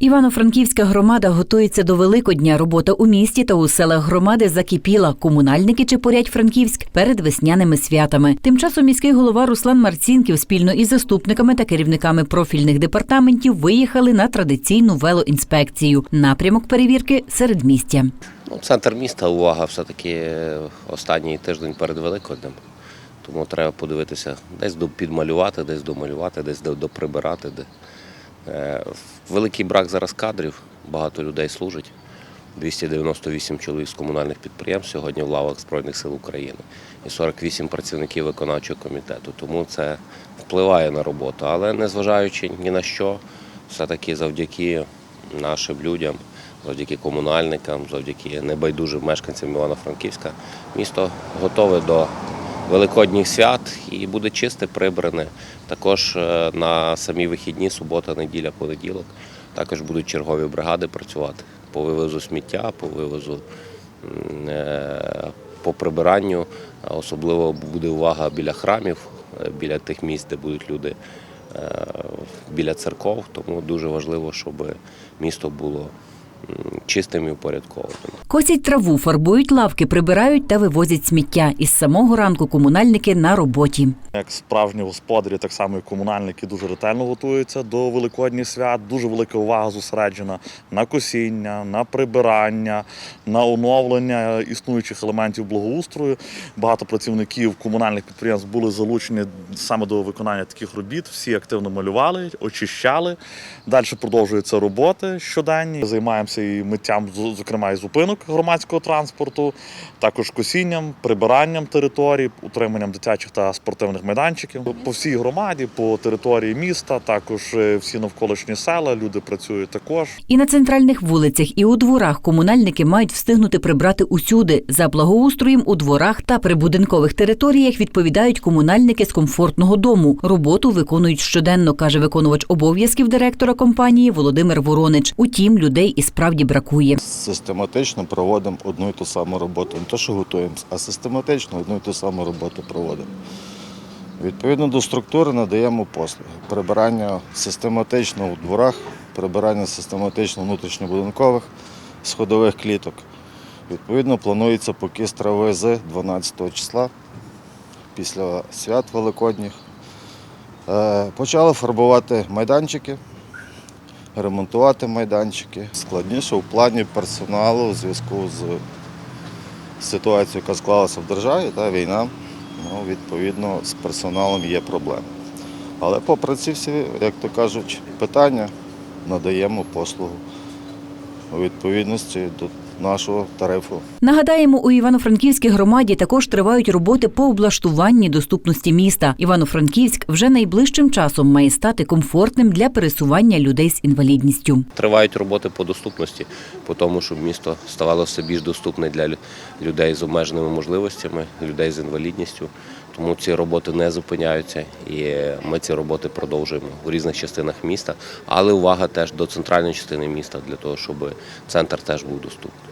Івано-Франківська громада готується до Великодня. Робота у місті та у селах громади закипіла. Комунальники чепурять Франківськ перед весняними святами. Тим часом міський голова Руслан Марцінків спільно із заступниками та керівниками профільних департаментів виїхали на традиційну велоінспекцію. Напрямок перевірки середмістя. Ну, центр міста увага все-таки останній тиждень перед Великоднем. Тому треба подивитися, десь підмалювати, десь домалювати, десь до- доприбирати. Де. Е, Великий брак зараз кадрів, багато людей служить. 298 чоловік з комунальних підприємств сьогодні в лавах Збройних сил України і 48 працівників виконавчого комітету. Тому це впливає на роботу. Але незважаючи ні на що, все-таки завдяки нашим людям, завдяки комунальникам, завдяки небайдужим мешканцям Івано-Франківська, місто готове до великодніх свят і буде чисте, прибране. Також е, на самі вихідні, субота, неділя, понеділок, також будуть чергові бригади працювати по вивозу сміття, по вивозу е, по прибиранню. Особливо буде увага біля храмів, е, біля тих місць, де будуть люди біля церков. Тому дуже важливо, щоб місто було чистим і упорядкованим. Косять траву, фарбують лавки, прибирають та вивозять сміття. Із самого ранку комунальники на роботі. Як справжні господарі, так само і комунальники дуже ретельно готуються до великодніх свят. Дуже велика увага зосереджена на косіння, на прибирання, на оновлення існуючих елементів благоустрою. Багато працівників комунальних підприємств були залучені саме до виконання таких робіт. Всі активно малювали, очищали. Далі продовжуються роботи щоденні. Займаємося і миттям, зокрема, і зупинок громадського транспорту, також косінням, прибиранням територій, утриманням дитячих та спортивних майданчиків. По всій громаді, по території міста, також е, всі навколишні села, люди працюють також. І на центральних вулицях, і у дворах комунальники мають встигнути прибрати усюди. За благоустроєм у дворах та прибудинкових територіях відповідають комунальники з комфортного дому. Роботу виконують щоденно, каже виконувач обов'язків директора компанії Володимир Воронич. Утім, людей і справді бракує. Систематично проводимо одну і ту саму роботу. Не то, що готуємося, а систематично одну і ту саму роботу проводимо. Відповідно до структури надаємо послуги. Прибирання систематично у дворах, прибирання систематично внутрішньобудинкових сходових кліток. Відповідно, планується покіс трави з 12 числа після свят Великодніх. Е, Почали фарбувати майданчики, ремонтувати майданчики. Складніше в плані персоналу у зв'язку з ситуацією, яка склалася в державі, та війна. Ну, відповідно, з персоналом є проблеми. Але попри ці всі, як то кажуть, питання надаємо послугу у відповідності до нашого тарифу. Нагадаємо, у Івано-Франківській громаді також тривають роботи по облаштуванні доступності міста. Івано-Франківськ вже найближчим часом має стати комфортним для пересування людей з інвалідністю. Тривають роботи по доступності, по тому, щоб місто ставало все більш доступне для людей з обмеженими можливостями, людей з інвалідністю. Тому ці роботи не зупиняються, і ми ці роботи продовжуємо у різних частинах міста. Але увага теж до центральної частини міста для того, щоб центр теж був доступний.